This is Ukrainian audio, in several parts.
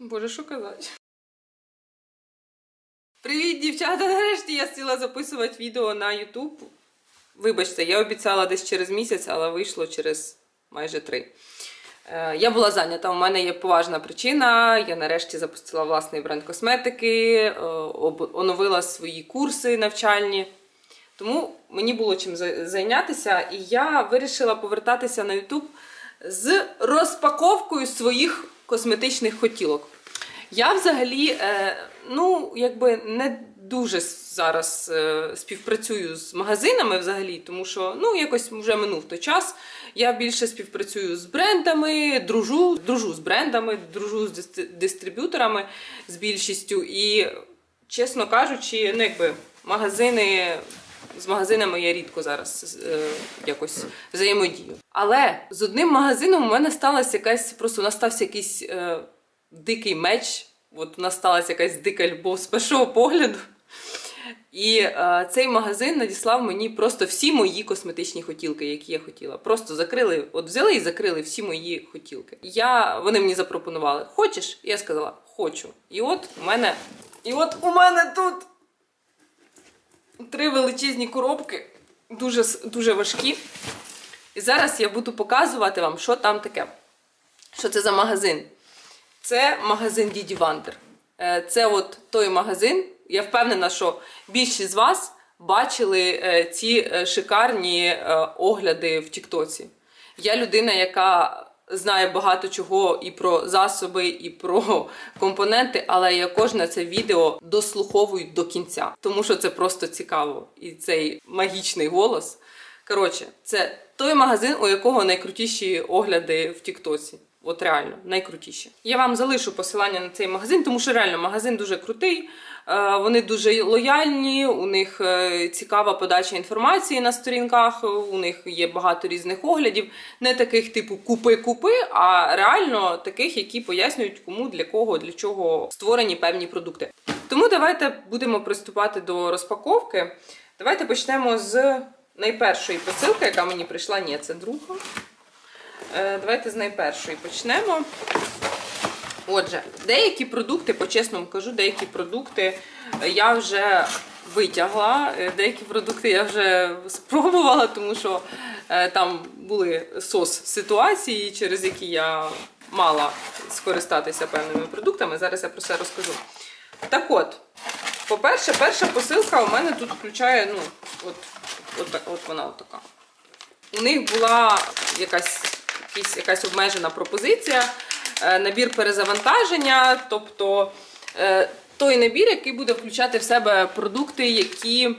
Боже, що казати? Привіт, дівчата! Нарешті я сіла записувати відео на YouTube. Вибачте, я обіцяла десь через місяць, але вийшло через майже три. Е, Я була зайнята, у мене є поважна причина. Я нарешті запустила власний бренд косметики, е, оновила свої курси навчальні. Тому мені було чим зайнятися, і я вирішила повертатися на YouTube з розпаковкою своїх косметичних хотілок. Я взагалі, е, ну, якби не дуже зараз е, співпрацюю з магазинами взагалі, тому що ну, якось вже минув той час. Я більше співпрацюю з брендами, дружу, дружу з брендами, дружу з дистриб'юторами з більшістю. І, чесно кажучи, ну, якби магазини. З магазинами я рідко зараз е, якось взаємодію. Але з одним магазином у мене сталася якась, просто настався якийсь е, дикий меч. От у нас сталася якась дика любов з першого погляду. І е, цей магазин надіслав мені просто всі мої косметичні хотілки, які я хотіла. Просто закрили, от взяли і закрили всі мої хотілки. Я, вони мені запропонували: хочеш? Я сказала, хочу. І от у мене, і от у мене тут три величезні коробки, дуже, дуже важкі. І зараз я буду показувати вам, що там таке. Що це за магазин? Це магазин Діді Вандер. Е, Це от той магазин. Я впевнена, що більшість з вас бачили е, ці е, шикарні огляди в Тіктоці. Я людина, яка знає багато чого і про засоби, і про компоненти, але я кожне це відео дослуховую до кінця, тому що це просто цікаво. І цей магічний голос. Коротше, це той магазин, у якого найкрутіші огляди в Тіктоці. От реально, найкрутіші. Я вам залишу посилання на цей магазин, тому що реально магазин дуже крутий. е, Вони дуже лояльні, у них е, цікава подача інформації на сторінках, у них є багато різних оглядів, не таких типу купи-купи, а реально таких, які пояснюють, кому, для кого, для чого створені певні продукти. Тому давайте будемо приступати до розпаковки. Давайте почнемо з найпершої посилки, яка мені прийшла. Ні, це друга. Е, Давайте з найпершої почнемо. Отже, деякі продукти, по-чесному кажу, деякі продукти я вже витягла, е, деякі продукти я вже спробувала, тому що е, там були сос ситуації, через які я мала скористатися певними продуктами. Зараз я про це розкажу. Так от, по-перше, перша посилка у мене тут включає, ну, от, от, от вона от така. У них була якась, якась, якась обмежена пропозиція, е, набір перезавантаження, тобто е, той набір, який буде включати в себе продукти, які,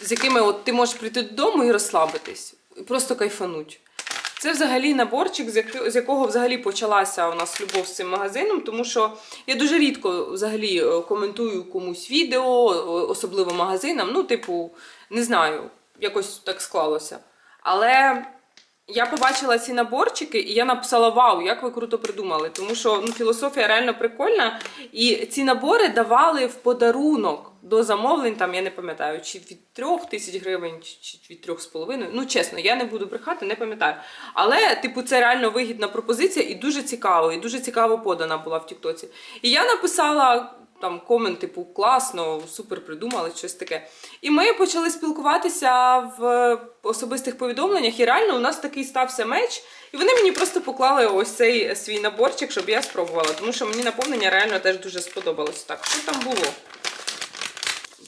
з якими от ти можеш прийти додому і розслабитись, просто кайфануть. Це взагалі наборчик, з якого взагалі почалася у нас любов з цим магазином, тому що я дуже рідко взагалі е, коментую комусь відео, особливо магазинам. Ну, типу, не знаю, якось так склалося. Але я побачила ці наборчики, і я написала: Вау, як ви круто придумали! Тому що ну, філософія реально прикольна. І ці набори давали в подарунок до замовлень, там я не пам'ятаю, чи від трьох тисяч гривень, чи- від трьох з половиною. Ну, чесно, я не буду брехати, не пам'ятаю. Але, типу, це реально вигідна пропозиція і дуже цікаво, і дуже цікаво подана була в Тіктоці. І я написала. Там комент, типу, класно, супер придумали, щось таке. І ми почали спілкуватися в особистих повідомленнях, і реально у нас такий стався меч. І вони мені просто поклали ось цей свій наборчик, щоб я спробувала. Тому що мені наповнення реально теж дуже сподобалось. Так, що там було?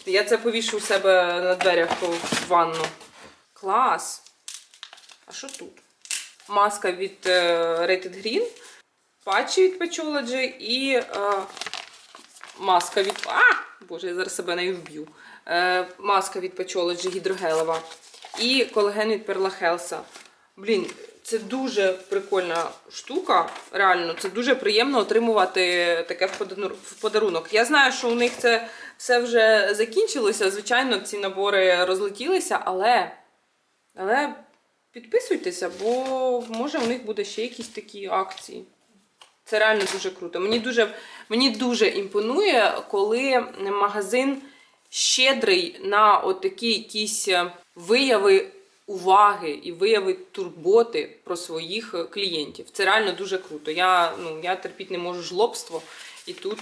Я це повішу у себе на дверях в ванну. Клас! А що тут? Маска від е, Rated Green, патчі від Pachology і е, маска від. А! Боже, я зараз себе нею вб'ю. Е, маска від Pachology гідрогелева. І колаген від Perla Health. Блін, це дуже прикольна штука. Реально, це дуже приємно отримувати таке в подарунок. Я знаю, що у них це все вже закінчилося. Звичайно, ці набори розлетілися, але, але підписуйтеся, бо може у них буде ще якісь такі акції. Це реально дуже круто. Мені дуже, мені дуже імпонує, коли магазин щедрий на отакі якісь е, вияви уваги і вияви турботи про своїх е, клієнтів. Це реально дуже круто. Я, ну, я терпіти не можу жлобство. І тут.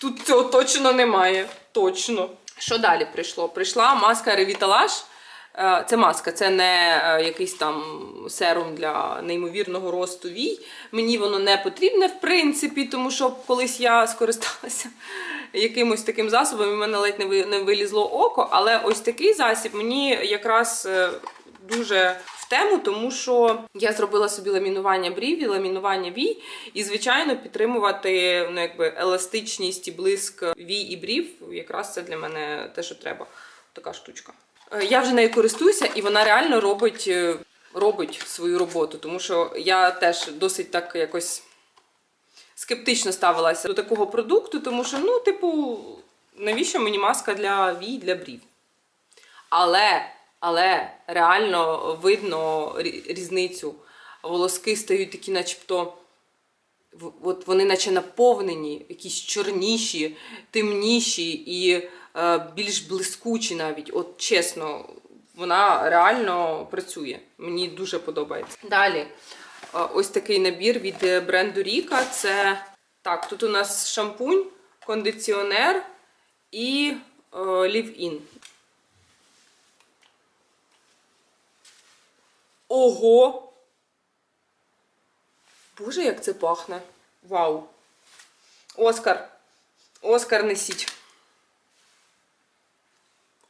Тут цього точно немає. Точно. Що далі прийшло? Прийшла маска Revitalash. Е, Це маска, це не е, якийсь там серум для неймовірного росту вій. Мені воно не потрібне, в принципі, тому що колись я скористалася якимось таким засобом, і в мене ледь не ви- не вилізло око. Але ось такий засіб мені якраз е, дуже в тему, тому що я зробила собі ламінування брів і ламінування вій, і, звичайно, підтримувати ну, якби, еластичність і блиск вій і брів. Якраз це для мене те, що треба. Така штучка. Е, Я вже нею користуюся, і вона реально робить, е, робить свою роботу, тому що я теж досить так якось скептично ставилася до такого продукту, тому що, ну, типу, навіщо мені маска для вій, для брів? Але, але реально видно різницю. Волоски стають такі, начебто. От вони наче наповнені, якісь чорніші, темніші і більш блискучі навіть. От чесно, вона реально працює. Мені дуже подобається. Далі, е, ось такий набір від е, бренду Ріка. Це так, тут у нас шампунь, кондиціонер і е, лів-ін. Ого! Боже, як це пахне. Вау. Оскар. Оскар несіть.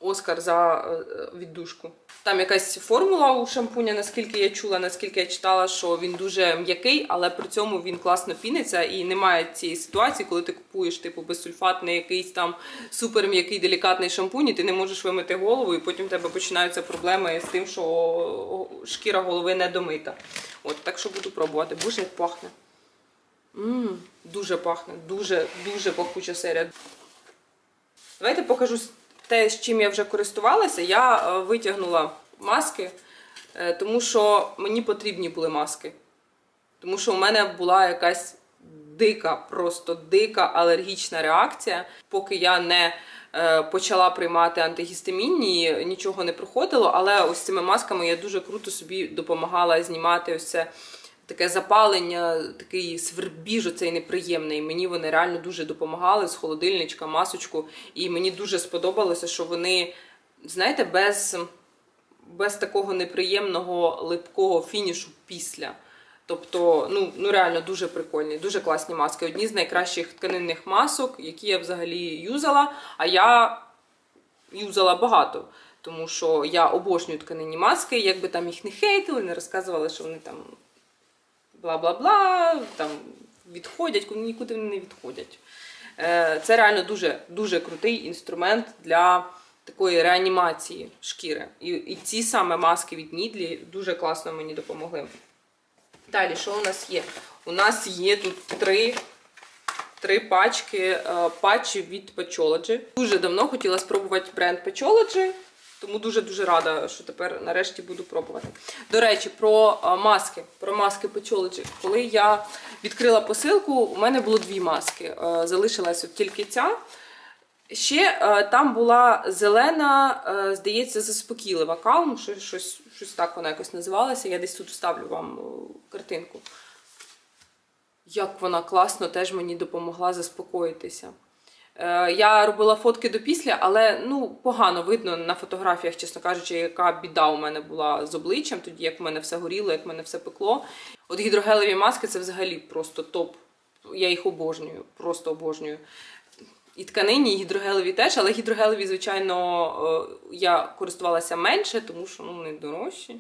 Оскар за е, віддушку. Там якась формула у шампуня, наскільки я чула, наскільки я читала, що він дуже м'який, але при цьому він класно піниться і немає цієї ситуації, коли ти купуєш типу безсульфатний якийсь там супер м'який делікатний шампунь, і ти не можеш вимити голову, і потім в тебе починаються проблеми з тим, що шкіра голови не домита. От так що буду пробувати. Боже, як пахне. Мм, дуже пахне, дуже, дуже пахуча серія. Давайте покажу те, з чим я вже користувалася. Я е, витягнула маски, е, тому що мені потрібні були маски. Тому що у мене була якась дика, просто дика алергічна реакція. Поки я не е, почала приймати антигістамінні, нічого не проходило. Але ось цими масками я дуже круто собі допомагала знімати ось це таке запалення, такий свербіж оцей неприємний. Мені вони реально дуже допомагали з холодильничка, масочку. І мені дуже сподобалося, що вони, знаєте, без, без такого неприємного липкого фінішу після. Тобто, ну, ну реально дуже прикольні, дуже класні маски. Одні з найкращих тканинних масок, які я взагалі юзала. А я юзала багато, тому що я обожнюю тканинні маски, якби там їх не хейтили, не розказували, що вони там бла-бла-бла, там відходять, куди- нікуди вони не відходять. Е, Це реально дуже, дуже крутий інструмент для такої реанімації шкіри. І, і ці саме маски від Нідлі дуже класно мені допомогли. Далі, що у нас є? У нас є тут три, три пачки е, патчів від Patchology. Дуже давно хотіла спробувати бренд Patchology, тому дуже-дуже рада, що тепер нарешті буду пробувати. До речі, про е, маски. Про маски Patchology. Коли я відкрила посилку, у мене було дві маски. Е, Залишилась от тільки ця. Ще е, там була зелена, здається, заспокійлива калм, щось, щось, так вона якось називалася. Я десь тут вставлю вам картинку. Як вона класно теж мені допомогла заспокоїтися. Е, я робила фотки до після, але ну, погано видно на фотографіях, чесно кажучи, яка біда у мене була з обличчям, тоді як в мене все горіло, як в мене все пекло. От гідрогелеві маски це взагалі просто топ. Я їх обожнюю, просто обожнюю. І тканині, і гідрогелеві теж, але гідрогелеві, звичайно, е, я користувалася менше, тому що ну, вони дорожчі.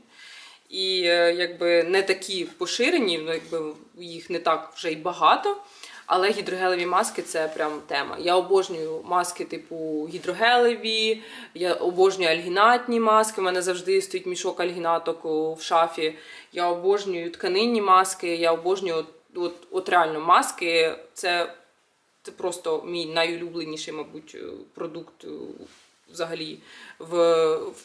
І е, якби не такі поширені, ну, якби їх не так вже й багато. Але гідрогелеві маски це прям тема. Я обожнюю маски типу гідрогелеві, я обожнюю альгінатні маски. У мене завжди стоїть мішок альгінаток в шафі. Я обожнюю тканинні маски, я обожнюю от, от, реально маски. Це це просто мій найулюбленіший, мабуть, продукт е, взагалі в,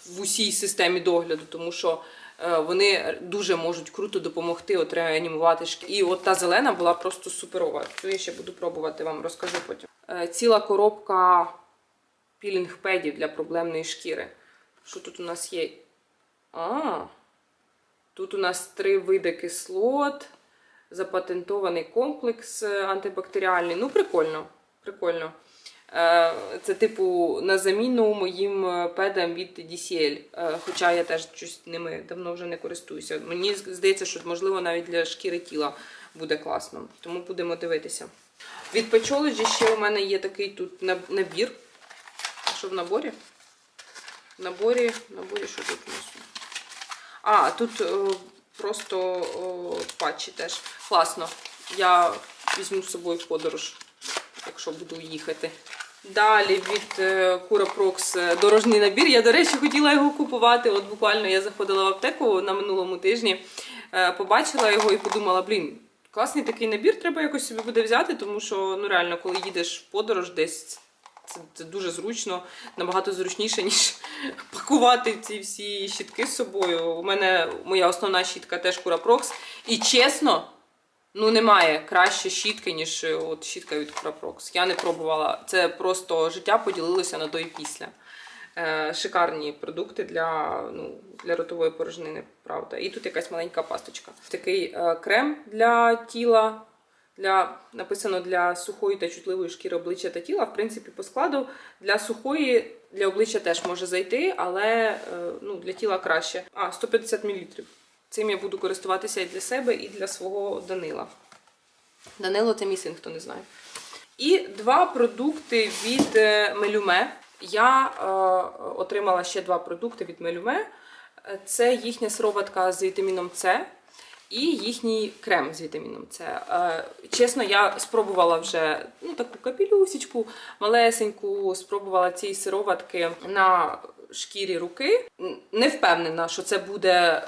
в усій системі догляду, тому що вони дуже можуть круто допомогти от реанімувати шкіру. І от та зелена була просто суперова. Цю я ще буду пробувати, вам розкажу потім. Е, Ціла коробка пілінг-педів для проблемної шкіри. Що тут у нас є? А, тут у нас три види кислот запатентований комплекс е, антибактеріальний. Ну, прикольно. Прикольно. Е, Це, типу, на заміну моїм е, педам від DCL. Е, Хоча я теж щось ними давно вже не користуюся. Мені здається, що можливо навіть для шкіри тіла буде класно. Тому будемо дивитися. Від Pachology ще у мене є такий тут набір. А Що в наборі? В наборі, наборі що тут у нас? А, тут е, просто о, патчі теж. Класно. Я візьму з собою в подорож, якщо буду їхати. Далі від е, Curaprox е, дорожній набір. Я, до речі, хотіла його купувати. От буквально я заходила в аптеку на минулому тижні, е, побачила його і подумала, блін, класний такий набір, треба якось собі буде взяти, тому що ну реально, коли їдеш в подорож десь. Це, це дуже зручно, набагато зручніше, ніж пакувати ці всі щітки з собою. У мене моя основна щітка теж Curaprox. І чесно, ну немає краще щітки, ніж е, от щітка від Curaprox. Я не пробувала. Це просто життя поділилося на до і після. Е, шикарні продукти для, ну, для ротової порожнини, правда. І тут якась маленька пасточка. Такий е, крем для тіла. Для, написано для сухої та чутливої шкіри обличчя та тіла. В принципі, по складу для сухої, для обличчя теж може зайти, але ну, для тіла краще. А, 150 мл. Цим я буду користуватися і для себе, і для свого Данила. Данило це мій син, хто не знає. І два продукти від е, Мелюме. Я е, отримала ще два продукти від Мелюме. Це їхня сироватка з вітаміном С і їхній крем з вітаміном С. Е, Чесно, я спробувала вже ну, таку капілюсечку малесеньку, спробувала ці сироватки на шкірі руки. Не впевнена, що це буде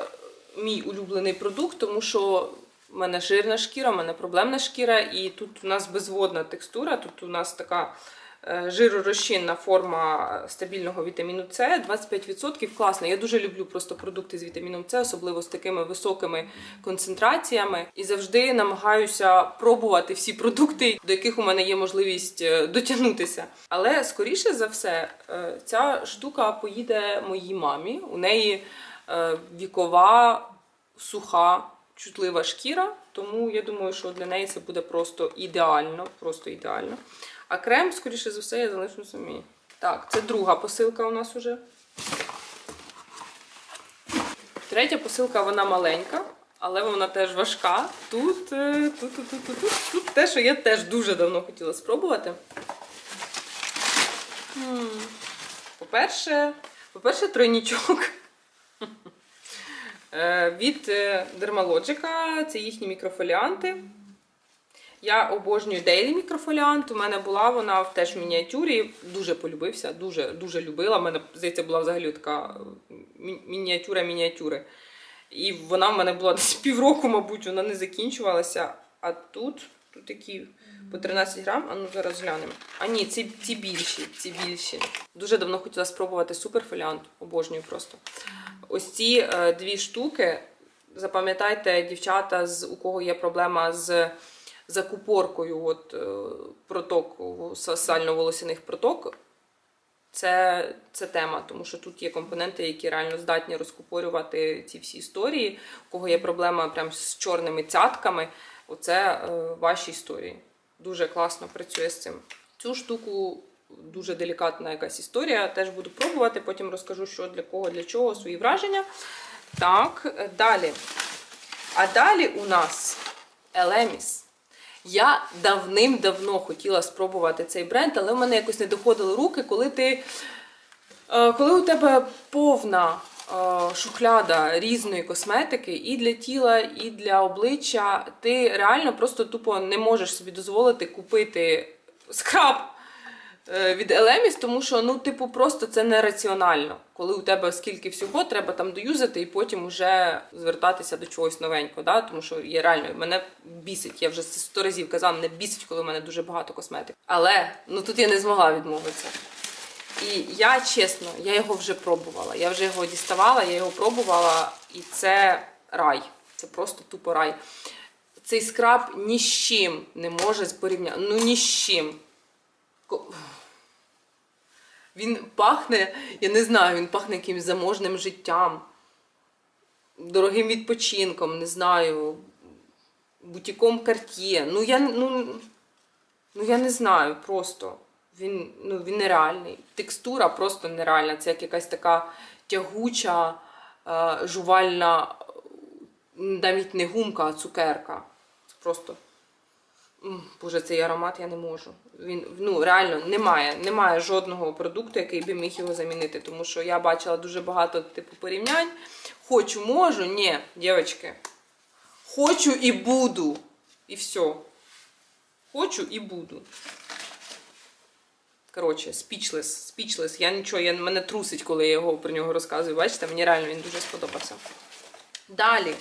мій улюблений продукт, тому що в мене жирна шкіра, в мене проблемна шкіра, і тут у нас безводна текстура, тут у нас така е, жиророзчинна форма стабільного вітаміну С, 25% класно. Я дуже люблю просто продукти з вітаміном С, особливо з такими високими концентраціями. І завжди намагаюся пробувати всі продукти, до яких у мене є можливість е, дотягнутися. Але скоріше за все, е, ця штука поїде моїй мамі. У неї вікова, суха, чутлива шкіра, тому я думаю, що для неї це буде просто ідеально. Просто ідеально. А крем, скоріше за все, я залишу самі. Так, це друга посилка у нас уже. Третя посилка, вона маленька, але вона теж важка. Тут, е, тут, тут, тут, тут, тут, тут те, що я теж дуже давно хотіла спробувати. По-перше, по-перше, тройнічок. Е, Від е, Dermalogica, це їхні мікрофоліанти. Я обожнюю Daily мікрофоліант. У мене була вона теж в мініатюрі. Дуже полюбився, дуже, дуже любила. У мене, здається, була взагалі така е, мініатюра мініатюри. І вона в мене була десь півроку, мабуть, вона не закінчувалася. А тут, тут такі по 13 грам, а ну зараз глянемо. А ні, ці, ці більші, ці більші. Дуже давно хотіла спробувати суперфоліант, обожнюю просто. Ось ці е, дві штуки. Запам'ятайте, дівчата, з у кого є проблема з закупоркою, от е, проток сально-волосяних проток. Це, це тема, тому що тут є компоненти, які реально здатні розкупорювати ці всі історії. У кого є проблема прям з чорними цятками, оце е, ваші історії. Дуже класно працює з цим. Цю штуку дуже делікатна якась історія. Теж буду пробувати, потім розкажу, що для кого, для чого, свої враження. Так, далі. А далі у нас Елеміс. Я давним-давно хотіла спробувати цей бренд, але в мене якось не доходили руки, коли ти. е, Коли у тебе повна е, шухляда різної косметики і для тіла, і для обличчя, ти реально просто тупо не можеш собі дозволити купити скраб від Елеміс, тому що ну, типу, просто це нераціонально. Коли у тебе скільки всього, треба там доюзати і потім вже звертатися до чогось новенького. Да? Тому що є реально мене бісить. Я вже сто разів казала, мене бісить, коли в мене дуже багато косметики. Але ну тут я не змогла відмовитися. І я чесно, я його вже пробувала. Я вже його діставала, я його пробувала, і це рай. Це просто тупо рай. Цей скраб ні з чим не може порівняти. Ну ні з чим. Він пахне, я не знаю, він пахне якимось заможним життям, дорогим відпочинком, не знаю. бутіком Cartier. Ну я, ну, ну, я не знаю просто. Він, ну, він нереальний. Текстура просто нереальна. Це як якась така тягуча, е, жувальна, навіть не гумка, а цукерка. Це просто. Боже, цей аромат я не можу. Він ну реально немає, немає жодного продукту, який би міг його замінити. Тому що я бачила дуже багато типу порівнянь. Хочу, можу, ні, дівчатки. Хочу і буду. І все. Хочу і буду. Коротше, speechless, speechless. Я нічого, я, мене трусить, коли я його про нього розказую. Бачите, мені реально він дуже сподобався. Далі.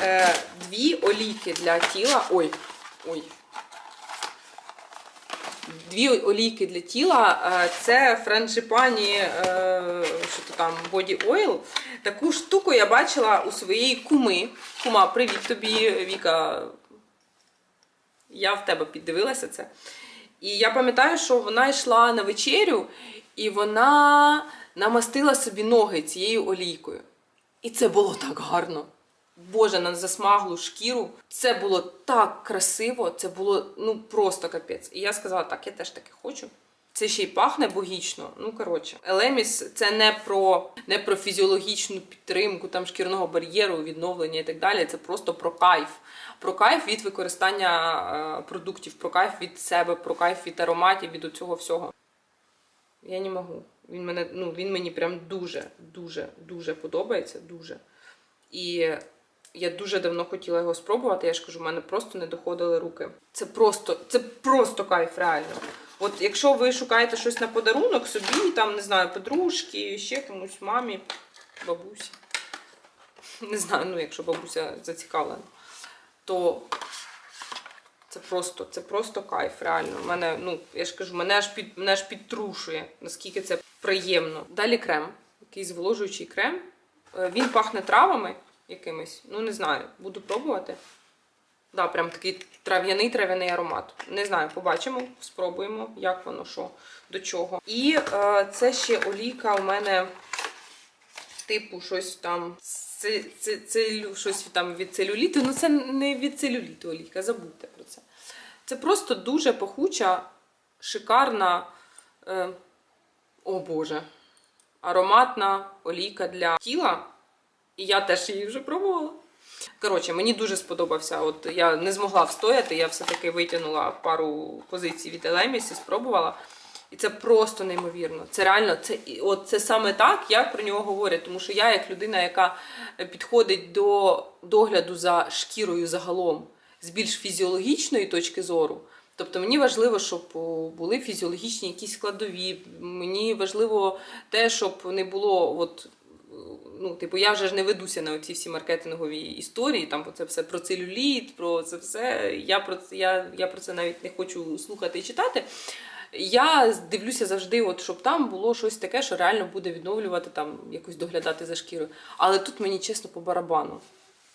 Е, дві олійки для тіла. Ой, ой. Дві олійки для тіла. Е, це франшипані, е, що то там, Body Oil. Таку штуку я бачила у своєї куми. Кума, привіт тобі, Віка. Я в тебе піддивилася це. І я пам'ятаю, що вона йшла на вечерю, і вона намастила собі ноги цією олійкою. І це було так гарно. Боже, на засмаглу шкіру. Це було так красиво, це було ну просто капець. І я сказала, так, я теж таке хочу. Це ще й пахне богічно. Ну коротше, Елеміс це не про не про фізіологічну підтримку там шкірного бар'єру, відновлення і так далі. Це просто про кайф. Про кайф від використання е, продуктів, про кайф від себе, про кайф від ароматів, від цього всього. Я не можу. Він мене, ну, він мені прям дуже, дуже, дуже подобається. Дуже. І я дуже давно хотіла його спробувати. Я ж кажу, в мене просто не доходили руки. Це просто, це просто кайф, реально. От якщо ви шукаєте щось на подарунок собі, там, не знаю, подружки, ще комусь, мамі, бабусі. Не знаю, ну якщо бабуся зацікавлена, то це просто, це просто кайф, реально. Мене, ну, я ж кажу, мене аж під мене аж підтрушує, наскільки це приємно. Далі крем, який зволожуючий крем. Е, Він пахне травами якимись. Ну, не знаю, буду пробувати. Да, прям такий трав'яний трав'яний аромат. Не знаю, побачимо, спробуємо, як воно, що, до чого. І е, це ще олійка у мене типу щось там. Це, це, це щось там від целюліту. Ну, це не від целюліту олійка, забудьте про це. Це просто дуже пахуча, шикарна, е, о Боже, ароматна олійка для тіла. І я теж її вже пробувала. Коротше, мені дуже сподобався. От я не змогла встояти, я все-таки витягнула пару позицій від Елеміс і спробувала. І це просто неймовірно. Це реально, це, от це саме так, як про нього говорять. Тому що я, як людина, яка підходить до догляду за шкірою загалом з більш фізіологічної точки зору. Тобто мені важливо, щоб були фізіологічні якісь складові. Мені важливо те, щоб не було от, ну, типу, я вже ж не ведуся на ці всі маркетингові історії, там це все про целюліт, про це все. Я про це, я, я про це навіть не хочу слухати і читати. Я дивлюся завжди, от, щоб там було щось таке, що реально буде відновлювати, там, якось доглядати за шкірою. Але тут мені чесно по барабану.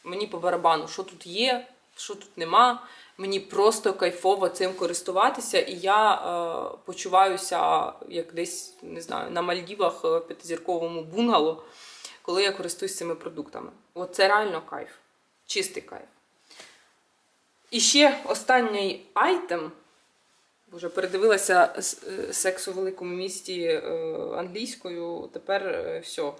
Мені по барабану, що тут є, що тут нема. Мені просто кайфово цим користуватися, і я е, почуваюся як десь не знаю на Мальдівах е, п'ятизірковому бунгало, коли я користуюсь цими продуктами. От це реально кайф, чистий кайф. І ще останній айтем. Боже, передивилася е, секс у великому місті е, англійською. Тепер е, все.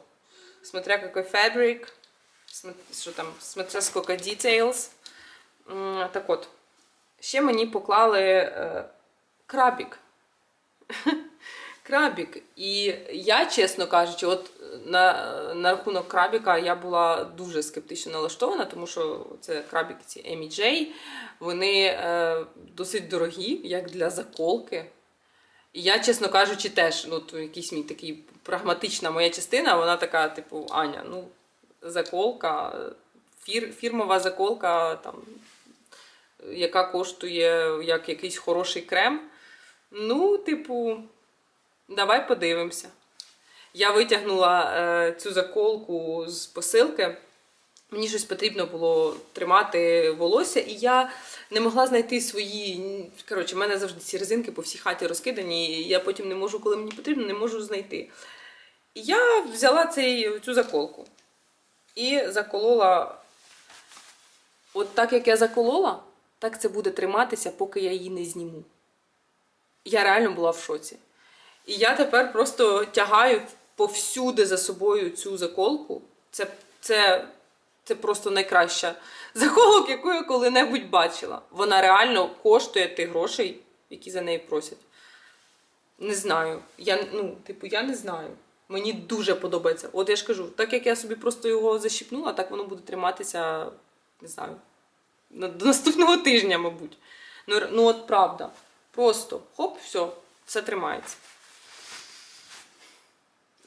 Смотря какой см- що там, смотря сколько details. Так от, ще мені поклали крабік. крабік. І я, чесно кажучи, от на, на рахунок крабіка я була дуже скептично налаштована, тому що це крабіки ці Джей, вони е, досить дорогі, як для заколки. І я, чесно кажучи, теж ну, то якийсь мій такий прагматична моя частина, вона така, типу, Аня, ну, заколка, фір, фірмова заколка, там, яка коштує як якийсь хороший крем. Ну, типу, давай подивимося. Я витягнула е, цю заколку з посилки. Мені щось потрібно було тримати волосся, і я не могла знайти свої. Коротше, в мене завжди ці резинки по всій хаті розкидані, і я потім не можу, коли мені потрібно, не можу знайти. І я взяла цей, цю заколку і заколола От так як я заколола, так це буде триматися, поки я її не зніму. Я реально була в шоці. І я тепер просто тягаю повсюди за собою цю заколку. Це, це, це просто найкраща заколок, яку я коли-небудь бачила. Вона реально коштує тих грошей, які за неї просять. Не знаю. Я, ну, типу, я не знаю. Мені дуже подобається. От я ж кажу, так як я собі просто його защіпнула, так воно буде триматися, не знаю, до наступного тижня, мабуть. Ну, ну от правда. Просто хоп, все, все тримається.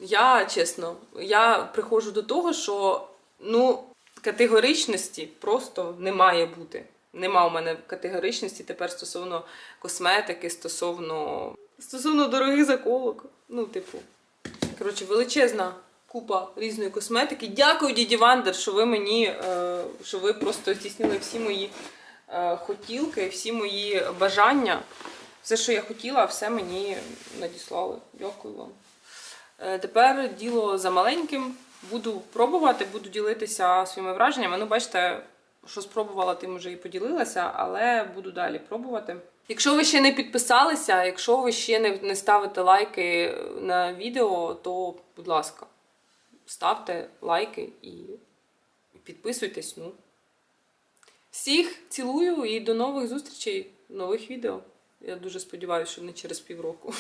Я чесно, я приходжу до того, що ну, категоричності просто не має бути. Нема у мене категоричності тепер стосовно косметики, стосовно, стосовно дорогих заколок. Ну, типу, коротше, величезна купа різної косметики. Дякую, діді Вандер, що ви мені, е, що ви просто здійснили всі мої е, хотілки, всі мої бажання. Все, що я хотіла, все мені надіслали. Дякую вам. Е, Тепер діло за маленьким. Буду пробувати, буду ділитися своїми враженнями. Ну, бачите, що спробувала, тим вже і поділилася, але буду далі пробувати. Якщо ви ще не підписалися, якщо ви ще не, не ставите лайки на відео, то, будь ласка, ставте лайки і, підписуйтесь. Ну. Всіх цілую і до нових зустрічей нових відео. Я дуже сподіваюся, що не через півроку.